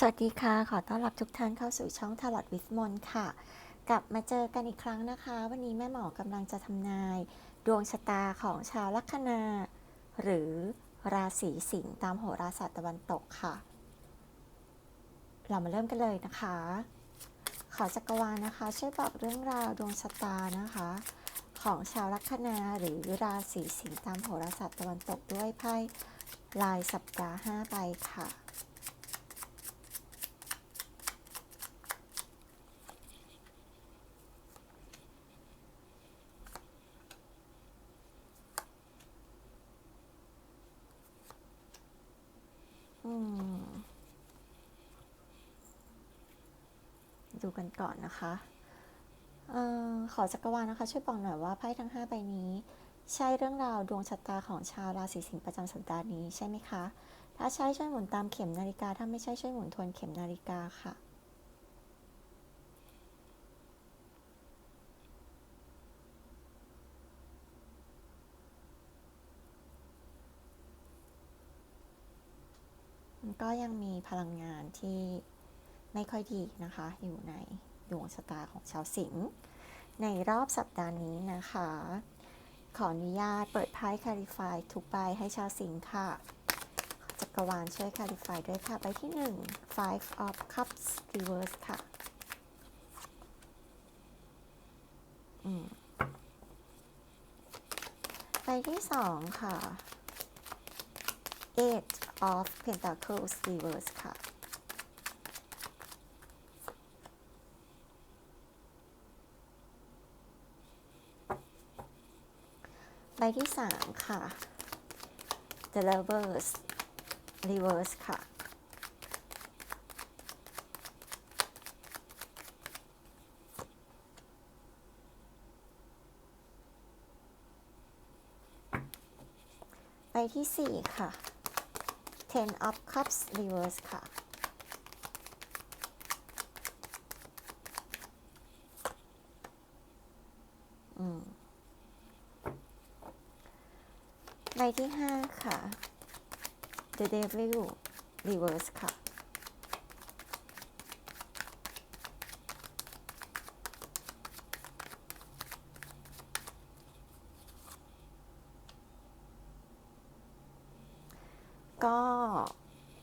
สวัสดีค่ะ ขอต้อนรับทุกท่านเข้าสู่ช่อง Tarot with Mon ค่ะ กลับมาเจอกันอีกครั้งนะคะ วันนี้แม่หมอกำลังจะทำนาย ดวงชะตาของชาวลัคนา หรือราศีสิงห์ตามโหราศาสตร์ตะวันตกค่ะ เรามาเริ่มกันเลยนะคะ ขอจักรวาลนะคะ ช่วยบอกเรื่องราวดวงชะตานะคะ ของชาวลัคนาหรือราศีสิงห์ตามโหราศาสตร์ตะวันตกด้วยไพ่ลายสัปดาห์5ใบค่ะ ดูกันก่อนนะคะออขอจักรวาลนะคะ ช่วยบอกหน่อยว่าไพ่ทั้ง 5 ใบนี้ ใช่เรื่องราวดวงชะตาของชาวราศีสิงห์ประจำสัปดาห์นี้ใช่ไหมคะ ถ้าใช่ช่วยหมุนตามเข็มนาฬิกา ถ้าไม่ใช่ช่วยหมุนทวนเข็มนาฬิกาค่ะมันก็ยังมีพลังงานที่ ไม่ค่อยดีนะคะ อยู่ในดวงชะตาของชาวสิงห์ในรอบสัปดาห์นี้นะคะ ขออนุญาตเปิดไพ่คาริฟายทุกใบให้ชาวสิงห์ค่ะจักรวาลช่วยคาริฟายด้วยค่ะใบที่ 1 five of cups reverse ค่ะใบที่ 2 ค่ะ eight of pentacles reverse ค่ะ ใบที่ 3 ค่ะ the lovers reverse ค่ะ ใบที่ 4 ค่ะ ten of cups reverse ค่ะ อืม ใบ ที่ 5 ค่ะ the devil reverse ค่ะ ก็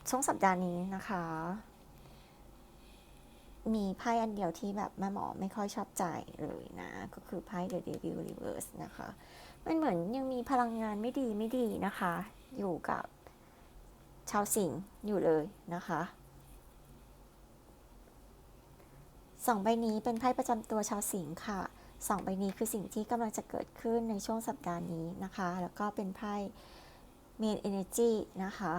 ช่วงสัปดาห์นี้นะคะ มีไพ่อันเดียวที่แบบแม่หมอไม่ค่อยชอบใจเลยนะ ก็คือไพ่ The Devil Reverse นะคะ มันเหมือนยังมีพลังงานไม่ดีไม่ดีนะคะ อยู่กับชาวสิงห์อยู่เลยนะคะสองใบนี้เป็นไพ่ประจำตัวชาวสิงห์ค่ะสองใบนี้คือสิ่งที่กำลังจะเกิดขึ้นในช่วงสัปดาห์นี้นะคะ แล้วก็เป็นไพ่ Main Energy นะคะ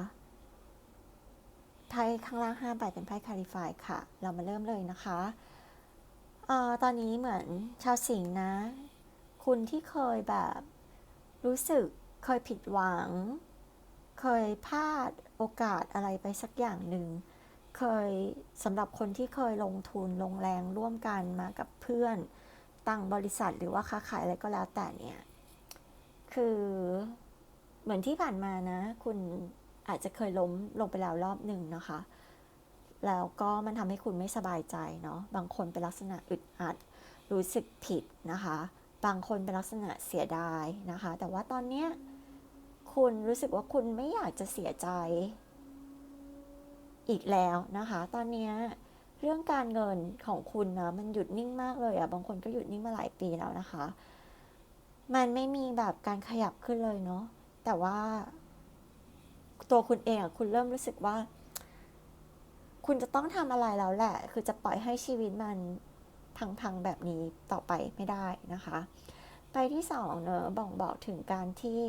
ไพ่ข้างล่าง5ใบเป็นไพ่คาริฟายค่ะ เรามาเริ่มเลยนะคะออตอนนี้เหมือนชาวสิงห์นะ คุณที่เคยแบบรู้สึกเคยผิดหวัง เคยพลาดโอกาสอะไรไปสักอย่างหนึ่ง เคยสำหรับคนที่เคยลงทุนลงแรงร่วมกันมากับเพื่อนตั้งบริษัทหรือว่าค้าขายอะไรก็แล้วแต่เนี่ย คือเหมือนที่ผ่านมานะ คุณ อาจจะเคยล้มลงไปแล้วรอบหนึ่งนะคะ แล้วก็มันทำให้คุณไม่สบายใจเนาะ บางคนเป็นลักษณะอึดอัด รู้สึกผิดนะคะ บางคนเป็นลักษณะเสียดายนะคะ แต่ว่าตอนเนี้ยคุณรู้สึกว่าคุณไม่อยากจะเสียใจอีกแล้วนะคะ ตอนเนี้ยเรื่องการเงินของคุณนะมันหยุดนิ่งมากเลยอะบางคนก็หยุดนิ่งมาหลายปีแล้วนะคะ มันไม่มีแบบการขยับขึ้นเลยเนาะแต่ว่า ตัวคุณเองอะคุณเริ่มรู้สึกว่า คุณจะต้องทำอะไรแล้วแหละ คือจะปล่อยให้ชีวิตมันพังๆแบบนี้ต่อไปไม่ได้นะคะ ไปที่สองเนอะบอกบอกถึงการที่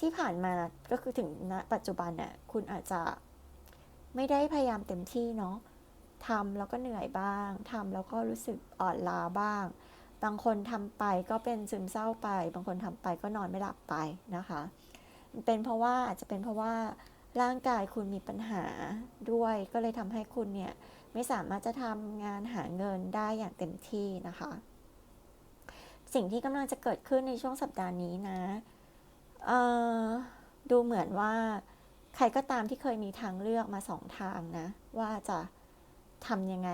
ที่ผ่านมาก็คือถึงณปัจจุบันเนี่ยคุณอาจจะไม่ได้พยายามเต็มที่เนาะทำแล้วก็เหนื่อยบ้างทำแล้วก็รู้สึกอ่อนล้าบ้าง บางคนทำไปก็เป็นซึมเศร้าไป บางคนทำไปก็นอนไม่หลับไปนะคะ เป็นเพราะว่าอาจจะเป็นเพราะว่าร่างกายคุณมีปัญหาด้วย ก็เลยทำให้คุณเนี่ยไม่สามารถจะทำงานหาเงินได้อย่างเต็มที่นะคะ สิ่งที่กำลังจะเกิดขึ้นในช่วงสัปดาห์นี้นะดูเหมือนว่าใครก็ตามที่เคยมีทางเลือกมาสองทางนะ ว่าจะทำยังไง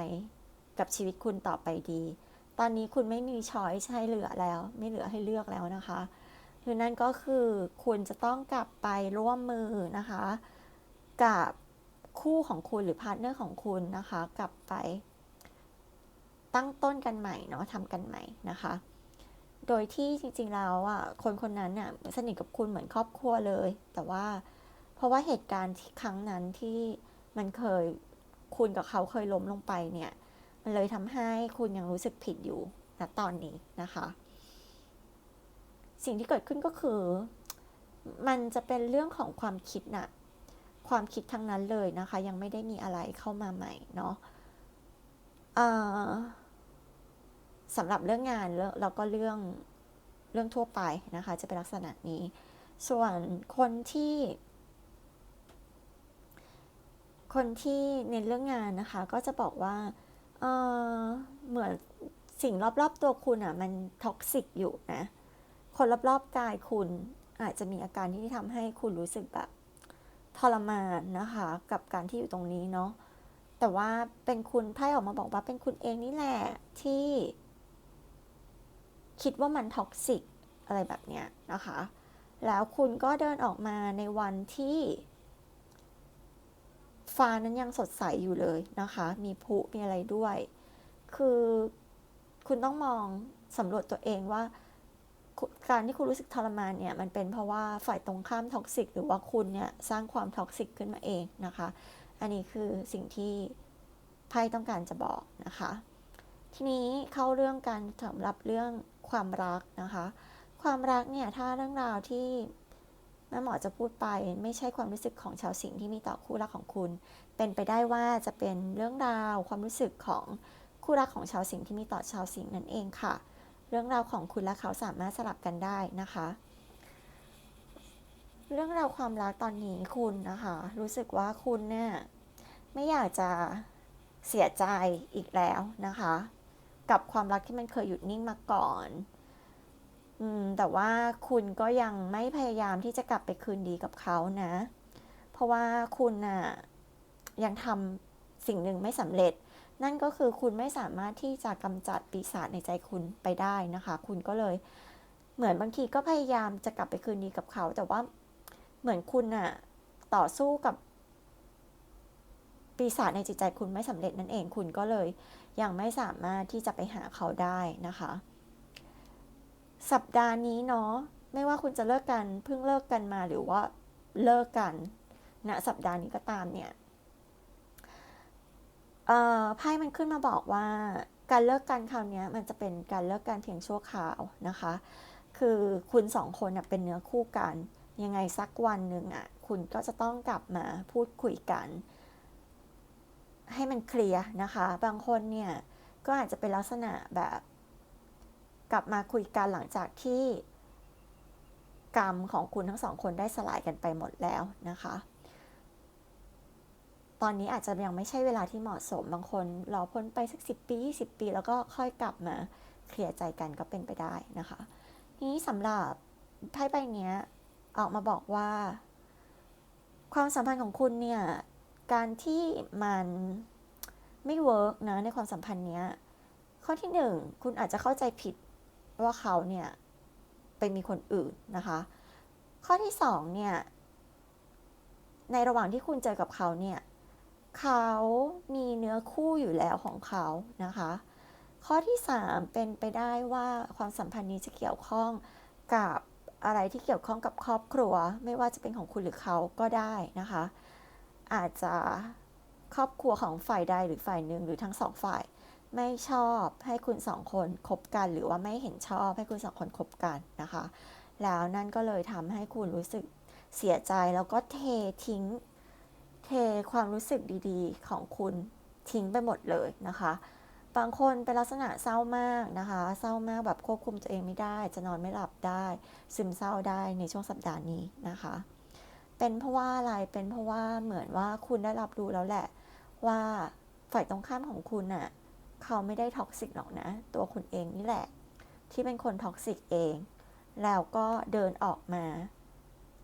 กับชีวิตคุณต่อไปดี ตอนนี้คุณไม่มีช้อยให้เหลือแล้ว ไม่เหลือให้เลือกแล้วนะคะ คือนั่นก็คือคุณจะต้องกลับไปร่วมมือนะคะ กับคู่ของคุณหรือพาร์ทเนอร์ของคุณนะคะ กลับไป ตั้งต้นกันใหม่เนาะทำกันใหม่นะคะ โดยที่จริงๆแล้วอะคนคนนั้นเนี่ยสนิทกับคุณเหมือนครอบครัวเลย แต่ว่าเพราะว่าเหตุการณ์ที่ครั้งนั้นที่มันเคยคุณกับเขาเคยล้มลงไปเนี่ย มันเลยทำให้คุณยังรู้สึกผิดอยู่ณตอนนี้นะคะ สิ่งที่เกิดขึ้นก็คือ มันจะเป็นเรื่องของความคิดน่ะความคิดทั้งนั้นเลยนะคะ ยังไม่ได้มีอะไรเข้ามาใหม่เนาะสำหรับเรื่องงานแล้วก็เรื่องเรื่องทั่วไปนะคะ จะเป็นลักษณะนี้ ส่วนคนที่ คนที่เน้นเรื่องงานนะคะ ก็จะบอกว่าเเหมือนสิ่งรอบๆตัวคุณอะ่ะ มันท็อกซิกอยู่นะ คนรอบๆกายคุณอาจจะมีอาการที่ทำให้คุณรู้สึกแบบทรมานนะคะ กับการที่อยู่ตรงนี้เนาะแต่ว่าเป็นคุณไพ่ออกมาบอกว่าเป็นคุณเองนี่แหละที่ คิดว่ามันท็อกซิกอะไรแบบเนี้ยนะคะ แล้วคุณก็เดินออกมาในวันที่ฟ้านั้นยังสดใสอยู่เลยนะคะ มีผุมีอะไรด้วย คือคุณต้องมองสำรวจตัวเองว่า การที่คุณรู้สึกทรมานเนี่ยมันเป็นเพราะว่าฝ่ายตรงข้ามท็อกซิกหรือว่าคุณเนี่ยสร้างความท็อกซิกขึ้นมาเองนะคะ อันนี้คือสิ่งที่ไพ่ต้องการจะบอกนะคะ ทีนี้เข้าเรื่องการสำหรับเรื่องความรักนะคะ ความรักเนี่ยถ้าเรื่องราวที่แม่หมอจะพูดไปไม่ใช่ความรู้สึกของชาวสิงห์ที่มีต่อคู่รักของคุณ เป็นไปได้ว่าจะเป็นเรื่องราวความรู้สึกของคู่รักของชาวสิงห์ที่มีต่อชาวสิงห์นั่นเองค่ะ เรื่องราวของคุณและเขาสามารถสลับกันได้นะคะ เรื่องราวความรักตอนนี้คุณนะคะ รู้สึกว่าคุณเนี่ยไม่อยากจะเสียใจอีกแล้วนะคะ กับความรักที่มันเคยหยุดนิ่งมาก่อนอืมแต่ว่าคุณก็ยังไม่พยายามที่จะกลับไปคืนดีกับเขานะ เพราะว่าคุณน่ะยังทำสิ่งหนึ่งไม่สำเร็จ นั่นก็คือคุณไม่สามารถที่จะกำจัดปีศาจในใจคุณไปได้นะคะ คุณก็เลยเหมือนบางทีก็พยายามจะกลับไปคืนดีกับเขา แต่ว่าเหมือนคุณน่ะต่อสู้กับ ปีศาจในจิตใจคุณไม่สำเร็จนั่นเองคุณก็เลยยังไม่สามารถที่จะไปหาเขาได้นะคะ สัปดาห์นี้เนาะไม่ว่าคุณจะเลิกกันเพิ่งเลิกกันมาหรือว่าเลิกกันณนะสัปดาห์นี้ก็ตามเนี่ย ไพ่มันขึ้นมาบอกว่าการเลิกกันคราวนี้มันจะเป็นการเลิกกันเพียงชั่วคราวนะคะ คือคุณสองคนเป็นเนื้อคู่กัน ยังไงสักวันหนึ่งอะคุณก็จะต้องกลับมาพูดคุยกัน ให้มันเคลียร์นะคะ บางคนเนี่ยก็อาจจะเป็นลักษณะแบบ กลับมาคุยกันหลังจากที่กรรมของคุณทั้งสองคนได้สลายกันไปหมดแล้วนะคะ ตอนนี้อาจจะยังไม่ใช่เวลาที่เหมาะสมบางคนรอพ้นไปสักสิปีสิปี แล้วก็ค่อยกลับมาเคลียร์ใจกันก็เป็นไปได้นะคะนี้สำหรับไพ่ใบนี้ออกมาบอกว่า ความสัมพันธ์ของคุณเนี่ย การที่มันไม่เวิร์กนะในความสัมพันธ์เนี้ย ข้อที่หนึ่งคุณอาจจะเข้าใจผิดว่าเขาเนี่ยไปมีคนอื่นนะคะ ข้อที่สองเนี่ย ในระหว่างที่คุณเจอกับเขาเนี่ย เขามีเนื้อคู่อยู่แล้วของเขานะคะ ข้อที่สามเป็นไปได้ว่าความสัมพันธ์นี้จะเกี่ยวข้องกับอะไรที่เกี่ยวข้องกับครอบครัว ไม่ว่าจะเป็นของคุณหรือเขาก็ได้นะคะ อาจจะครอบครัวของฝ่ายใดหรือฝ่ายหนึ่งหรือทั้งสองฝ่าย ไม่ชอบให้คุณสองคนคบกัน หรือว่าไม่เห็นชอบให้คุณสองคนคบกันนะคะ แล้วนั่นก็เลยทำให้คุณรู้สึกเสียใจแล้วก็เททิ้ง เทความรู้สึกดีๆ ของคุณทิ้งไปหมดเลยนะคะ บางคนเป็นลักษณะเศร้ามากนะคะ เศร้ามากแบบควบคุมตัวเองไม่ได้ จะนอนไม่หลับได้ ซึมเศร้าได้ในช่วงสัปดาห์นี้นะคะ เป็นเพราะว่าอะไร เป็นเพราะว่าเหมือนว่าคุณได้รับรู้แล้วแหละ ว่าฝ่ายตรงข้ามของคุณน่ะเขาไม่ได้ท็อกซิกหรอกนะ ตัวคุณเองนี่แหละ ที่เป็นคนท็อกซิกเอง แล้วก็เดินออกมา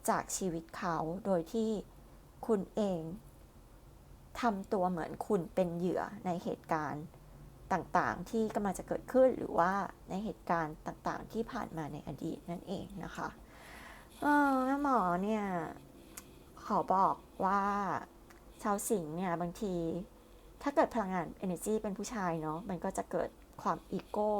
จากชีวิตเขาโดยที่ คุณเองทำตัวเหมือนคุณเป็นเหยื่อในเหตุการณ์ต่างๆ ที่กำลังจะเกิดขึ้นหรือว่าในเหตุการณ์ต่างๆ ที่ผ่านมาในอดีตนั่นเองนะคะเออหมอเนี่ยขอบอกว่าชาวสิงห์เนี่ยบางที ถ้าเกิดพลังงาน energy เป็นผู้ชายเนาะมันก็จะเกิดความอีโก้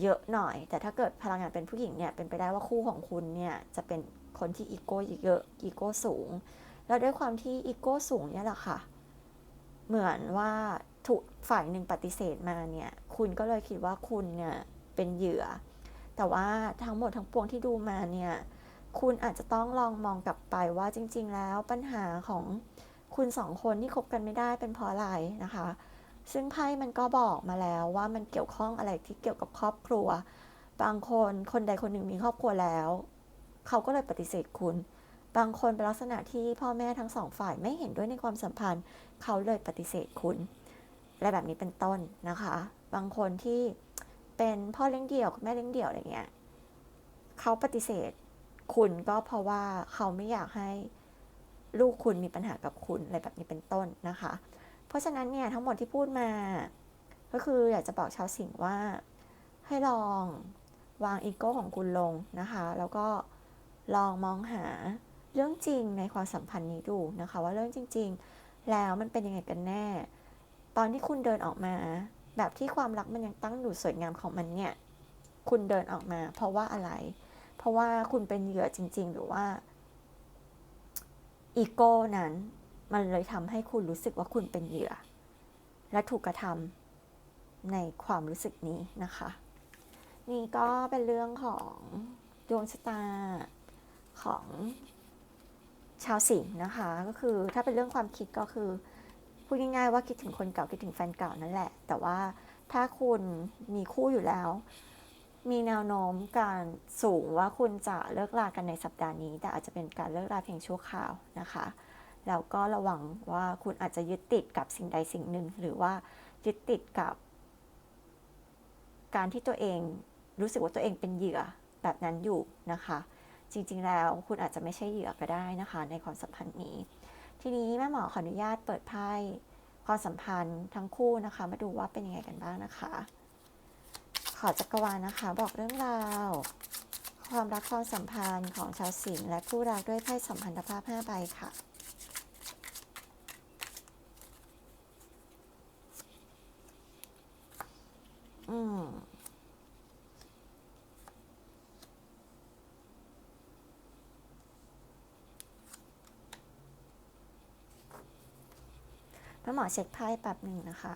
เยอะหน่อย แต่ถ้าเกิดพลังงานเป็นผู้หญิงเนี่ยเป็นไปได้ว่าคู่ของคุณเนี่ยจะเป็นคนที่อีโก้เยอะอีโก้สูง แล้วด้วยความที่อีโก้สูงเนี่ยแหละค่ะ เหมือนว่าถูกฝ่ายหนึ่งปฏิเสธมาเนี่ย คุณก็เลยคิดว่าคุณเนี่ยเป็นเหยื่อ แต่ว่าทั้งหมดทั้งปวงที่ดูมาเนี่ย คุณอาจจะต้องลองมองกลับไปว่าจริง ๆ แล้วปัญหาของคุณสองคนที่คบกันไม่ได้เป็นเพราะอะไรนะคะ ซึ่งไพ่มันก็บอกมาแล้วว่ามันเกี่ยวข้องอะไรที่เกี่ยวกับครอบครัว บางคนคนใดคนหนึ่งมีครอบครัวแล้ว เขาก็เลยปฏิเสธคุณ บางคนเป็นลักษณะที่พ่อแม่ทั้งสองฝ่ายไม่เห็นด้วยในความสัมพันธ์ เขาเลยปฏิเสธคุณอะไรแบบนี้เป็นต้นนะคะ บางคนที่เป็นพ่อเลี้ยงเดี่ยวแม่เลี้ยงเดี่ยวอะไรเงี้ยเขาปฏิเสธคุณก็เพราะว่าเขาไม่อยากให้ลูกคุณมีปัญหากับคุณอะไรแบบนี้เป็นต้นนะคะ เพราะฉะนั้นเนี่ยทั้งหมดที่พูดมา ก็คืออยากจะบอกชาวสิงห์ว่า ให้ลองวางอีโก้ของคุณลงนะคะ แล้วก็ลองมองหา เรื่องจริงในความสัมพันธ์นี้ดูนะคะ ว่าเรื่องจริง ๆ แล้วมันเป็นยังไงกันแน่ ตอนที่คุณเดินออกมา แบบที่ความรักมันยังตั้งอยู่สวยงามของมันเนี่ย คุณเดินออกมา เพราะว่าอะไร เพราะว่าคุณเป็นเหยื่อจริง ๆ หรือว่าอีโก้นั้น มันเลยทำให้คุณรู้สึกว่าคุณเป็นเหยื่อ และถูกกระทำในความรู้สึกนี้นะคะ นี่ก็เป็นเรื่องของดวงชะตาของ ชาวสิงห์นะคะ ก็คือถ้าเป็นเรื่องความคิดก็คือพูดง่ายๆว่าคิดถึงคนเก่าคิดถึงแฟนเก่านั่นแหละ แต่ว่าถ้าคุณมีคู่อยู่แล้ว มีแนวโน้มการสูงว่าคุณจะเลิกลากันในสัปดาห์นี้ แต่อาจจะเป็นการเลิกลาเพียงชั่วคราวนะคะแล้วก็ระวังว่าคุณอาจจะยึดติดกับสิ่งใดสิ่งหนึ่ง หรือว่ายึดติดกับ การที่ตัวเองรู้สึกว่าตัวเองเป็นเหยื่อแบบนั้นอยู่นะคะ จริงๆ แล้วคุณอาจจะไม่ใช่เหยื่อก็ได้นะคะ ในความสัมพันธ์นี้ ทีนี้แม่หมอขออนุญาตเปิดไพ่ความสัมพันธ์ทั้งคู่นะคะ มาดูว่าเป็นยังไงกันบ้างนะคะ ขอจักรวาลนะคะ บอกเรื่องราว ความรักความสัมพันธ์ของชาวสิงห์และคู่รักด้วยไพ่สัมพันธภาพ5ใบค่ะอื มแม่หมอเช็คไพ่แป๊บหนึ่งนะคะ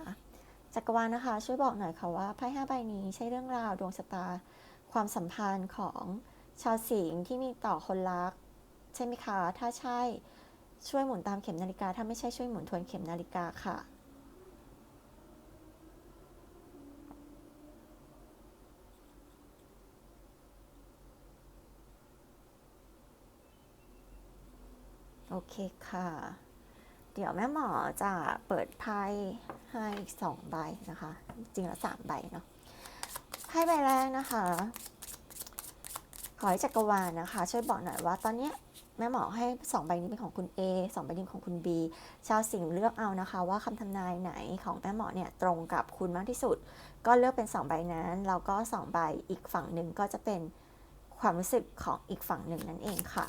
จักรวาลนะคะ ช่วยบอกหน่อยค่ะว่าไพ่ห้าใบนี้ใช่เรื่องราวดวงชะตา ความสัมพันธ์ของชาวสิงห์ที่มีต่อคนรัก ใช่ไหมคะ ถ้าใช่ช่วยหมุนตามเข็มนาฬิกา ถ้าไม่ใช่ช่วยหมุนทวนเข็มนาฬิกาค่ะโอเคค่ะ เดี๋ยวแม่หมอจะเปิดไพ่ให้อีกสองใบนะคะ จริงแล้วสามใบเนาะไพ่ใบแรกนะคะ ขอให้จักรวาลนะคะ ช่วยบอกหน่อยว่าตอนนี้แม่หมอให้สองใบนี้เป็นของคุณ A สองใบนี้ของคุณ B ชาวสิงห์เลือกเอานะคะ ว่าคำทำนายไหนของแม่หมอเนี่ยตรงกับคุณมากที่สุด ก็เลือกเป็นสองใบนั้นแล้วก็สองใบอีกฝั่งหนึ่งก็จะเป็นความรู้สึกของอีกฝั่งหนึ่งนั่นเองค่ะ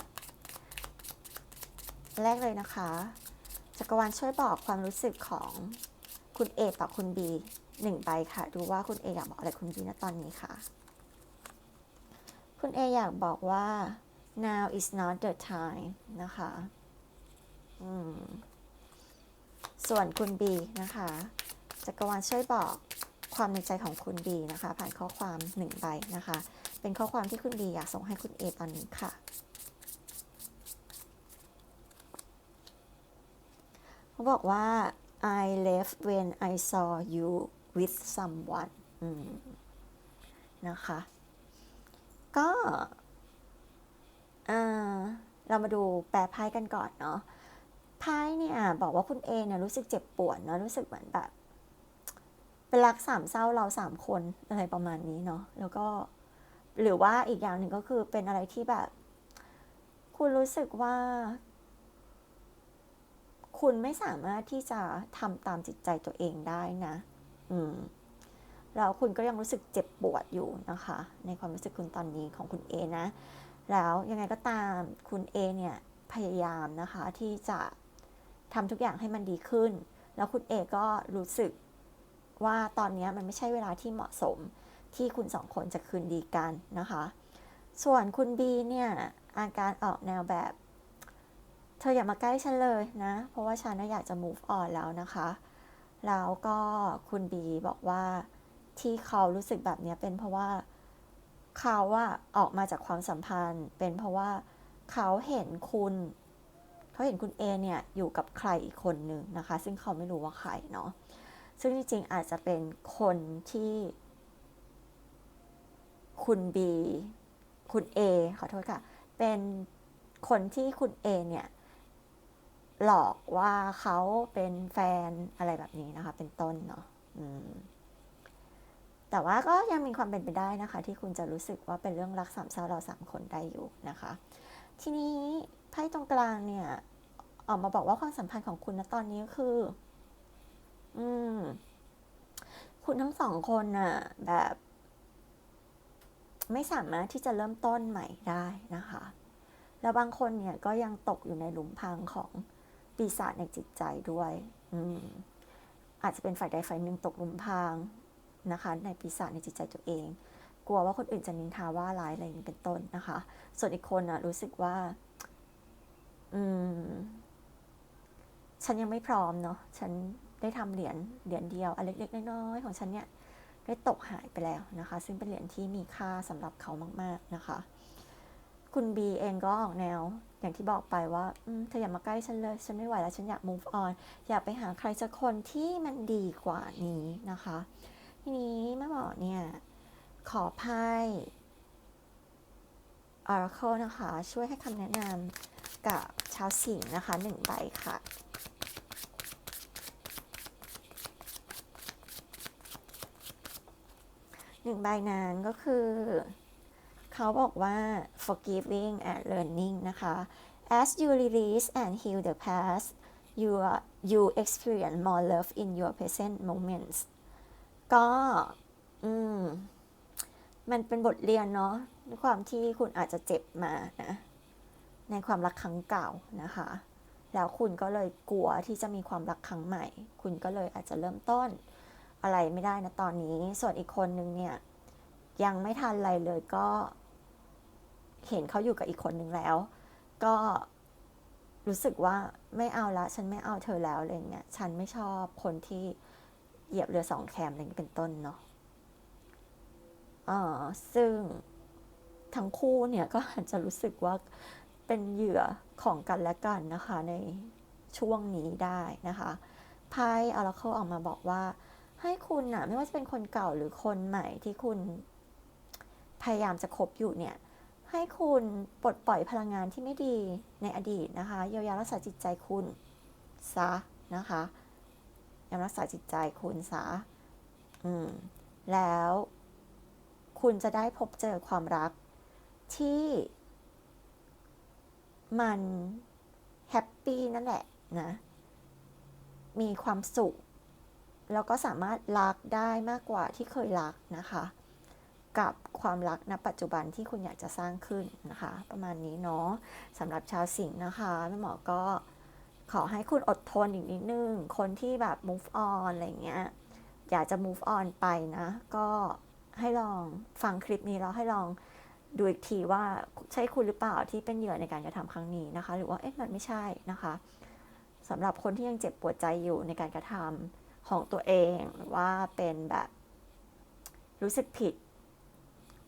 แรกเลยนะคะ จักรวาลช่วยบอกความรู้สึกของคุณ A ต่อคุณ B หนึ่งใบค่ะ ดูว่าคุณ A อยากบอกอะไรคุณ B ณตอนนี้ค่ะ คุณ A อยากบอกว่า now is not the time นะคะส่วนคุณ B นะคะจักรวาลช่วยบอกความในใจของคุณ B นะคะ ผ่านข้อความหนึ่งใบนะคะ เป็นข้อความที่คุณ B อยากส่งให้คุณ A ตอนนี้ค่ะ เขาบอกว่า I left when I saw you with someone นะคะ ก็เรามาดูแปลไพ่กันก่อนเนาะไพ่เนี่ยบอกว่าคุณเอเนี่ยรู้สึกเจ็บปวดเนาะรู้สึกเหมือนแบบเป็นรักสามเศร้าเราสามคนอะไรประมาณนี้เนาะแล้วก็หรือว่าอีกอย่างหนึ่งก็คือเป็นอะไรที่แบบ คุณรู้สึกว่า คุณไม่สามารถที่จะทำตามจิตใจตัวเองได้นะ อืมแล้วคุณก็ยังรู้สึกเจ็บปวดอยู่นะคะ ในความรู้สึกคุณตอนนี้ของคุณเอนะ แล้วยังไงก็ตามคุณเอเนี่ยพยายามนะคะที่จะทำทุกอย่างให้มันดีขึ้น แล้วคุณเอก็รู้สึกว่าตอนนี้มันไม่ใช่เวลาที่เหมาะสมที่คุณสองคนจะคืนดีกันนะคะ ส่วนคุณบีเนี่ยอาการออกแนวแบบ เธออย่ามาใกล้ฉันเลยนะ เพราะว่าฉันน่ะอยากจะ move on แล้วนะคะ แล้วก็คุณบีบอกว่าที่เขารู้สึกแบบนี้เป็นเพราะว่าเขาอะออกมาจากความสัมพันธ์ เป็นเพราะว่าเขาเห็นคุณเขาเห็นคุณเอเนี่ยอยู่กับใครอีกคนหนึ่งนะคะ ซึ่งเขาไม่รู้ว่าใครเนาะซึ่งจริงๆอาจจะเป็นคนที่คุณบีคุณเอขอโทษค่ะ เป็นคนที่คุณเอเนี่ย หลอกว่าเขาเป็นแฟนอะไรแบบนี้นะคะ เป็นต้นเนาะแต่ว่าก็ยังมีความเป็นไปได้นะคะ ที่คุณจะรู้สึกว่าเป็นเรื่องรักสามเศร้าเราสามคนได้อยู่นะคะ ทีนี้ไพ่ตรงกลางเนี่ย ออกมาบอกว่าความสัมพันธ์ของคุณณตอนนี้คือ อืม คุณทั้งสองคนน่ะ แบบ ไม่สามารถที่จะเริ่มต้นใหม่ได้นะคะแล้วบางคนเนี่ยก็ยังตกอยู่ในหลุมพรางของ ปีศาจในจิตใจด้วยอืมอาจจะเป็นฝ่ายใดฝ่ายหนึ่งตกหลุมพรางนะคะ ในปีศาจในจิตใจตัวเอง กลัวว่าคนอื่นจะนินทาว่าร้ายอะไรนี้เป็นต้นนะคะ ส่วนอีกคนน่ะรู้สึกว่า อืม ฉันยังไม่พร้อมเนาะฉันได้ทำเหรียญเหรียญเดียวอันเล็กๆน้อยๆของฉันเนี่ย ได้ตกหายไปแล้วนะคะ ซึ่งเป็นเหรียญที่มีค่าสำหรับเขามาก ๆนะคะ คุณบีเองก็ออกแนว อย่างที่บอกไปว่าเธออย่ามาใกล้ฉันเลย ฉันไม่ไหวแล้ว ฉันอยาก move on อยากไปหาใครสักคนที่มันดีกว่านี้นะคะ ทีนี้แม่หมอเนี่ย ขอไพ่ Oracle นะคะ ช่วยให้คำแนะนำกับชาวสิงห์นะคะหนึ่งใบค่ะหนึ่งใบนั้นก็คือ เขาบอกว่า forgiving and learning นะคะ as you release and heal the past you are, you experience more love in your present moments ก็อืมมันเป็นบทเรียนเนาะด้วยความที่คุณอาจจะเจ็บมานะ ในความรักครั้งเก่านะคะ แล้วคุณก็เลยกลัวที่จะมีความรักครั้งใหม่ คุณก็เลยอาจจะเริ่มต้นอะไรไม่ได้นะตอนนี้ ส่วนอีกคนนึงเนี่ย ยังไม่ทันอะไรเลยก็ เห็นเขาอยู่กับอีกคนนึงแล้ว ก็รู้สึกว่าไม่เอาละ ฉันไม่เอาเธอแล้วอะไรเงี้ยฉันไม่ชอบคนที่เหยียบเรือสองแคมอะไรอย่างนี้เป็นต้นเนาะอ่าซึ่งทั้งคู่เนี่ยก็อาจจะรู้สึกว่าเป็นเหยื่อของกันและกันนะคะในช่วงนี้ได้นะคะไพ่อาราเคิลออกมาบอกว่า ให้คุณน่ะไม่ว่าจะเป็นคนเก่าหรือคนใหม่ที่คุณพยายามจะคบอยู่เนี่ย ให้คุณปลดปล่อยพลังงานที่ไม่ดีในอดีตนะคะเยียวยารักษาจิตใจคุณซะนะคะยังรักษาจิตใจคุณซะอืมแล้ว คุณจะได้พบเจอความรักที่ มันแฮปปี้นั่นแหละนะ มีความสุข แล้วก็สามารถรักได้มากกว่าที่เคยรักนะคะ กับความรักณปัจจุบันที่คุณอยากจะสร้างขึ้นนะคะ ประมาณนี้เนาะสำหรับชาวสิงห์นะคะแม่หมอก็ขอให้คุณอดทนอีกนิดนึง คนที่แบบ move on อะไรเงี้ย อยากจะ move on ไปนะ ก็ให้ลองฟังคลิปนี้แล้วให้ลองดูอีกทีว่าใช่คุณหรือเปล่าที่เป็นเหยื่อในการกระทำครั้งนี้นะคะ หรือว่าเอ๊ะมันไม่ใช่นะคะสำหรับคนที่ยังเจ็บปวดใจอยู่ในการกระทำของตัวเองหรือว่าเป็นแบบรู้สึกผิด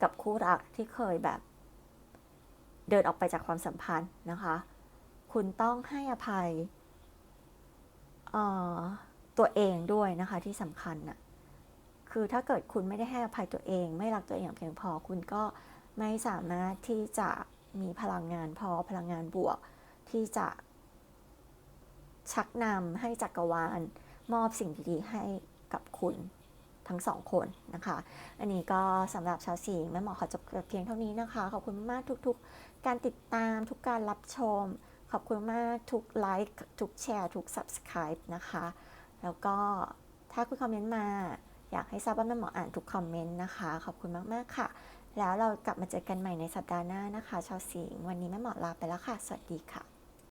กับคู่รักที่เคยแบบ เดินออกไปจากความสัมพันธ์นะคะ คุณต้องให้อภัยตัวเองด้วยนะคะที่สำคัญน่ะคือถ้าเกิดคุณไม่ได้ให้อภัยตัวเอง ไม่รักตัวเองอย่างเพียงพอ คุณก็ไม่สามารถที่จะมีพลังงานพอพลังงานบวก ที่จะ ชักนำให้จักรวาลมอบสิ่งดีๆให้กับคุณ ทั้งสองคนนะคะ อันนี้ก็สำหรับชาวสิงห์แม่หมอขอจบเพียงเท่านี้นะคะ ขอบคุณมากทุกๆ การติดตามทุกการรับชม ขอบคุณมากทุกไลค์ทุกแชร์ทุก Subscribe นะคะ แล้วก็ถ้าคุณคอมเมนต์มาอยากให้ทราบว่าแม่หมออ่านทุกคอมเมนต์นะคะ ขอบคุณมากๆค่ะ แล้วเรากลับมาเจอกันใหม่ในสัปดาห์หน้านะคะ ชาวสิงวันนี้แม่หมอลาไปแล้วค่ะ สวัสดีค่ะ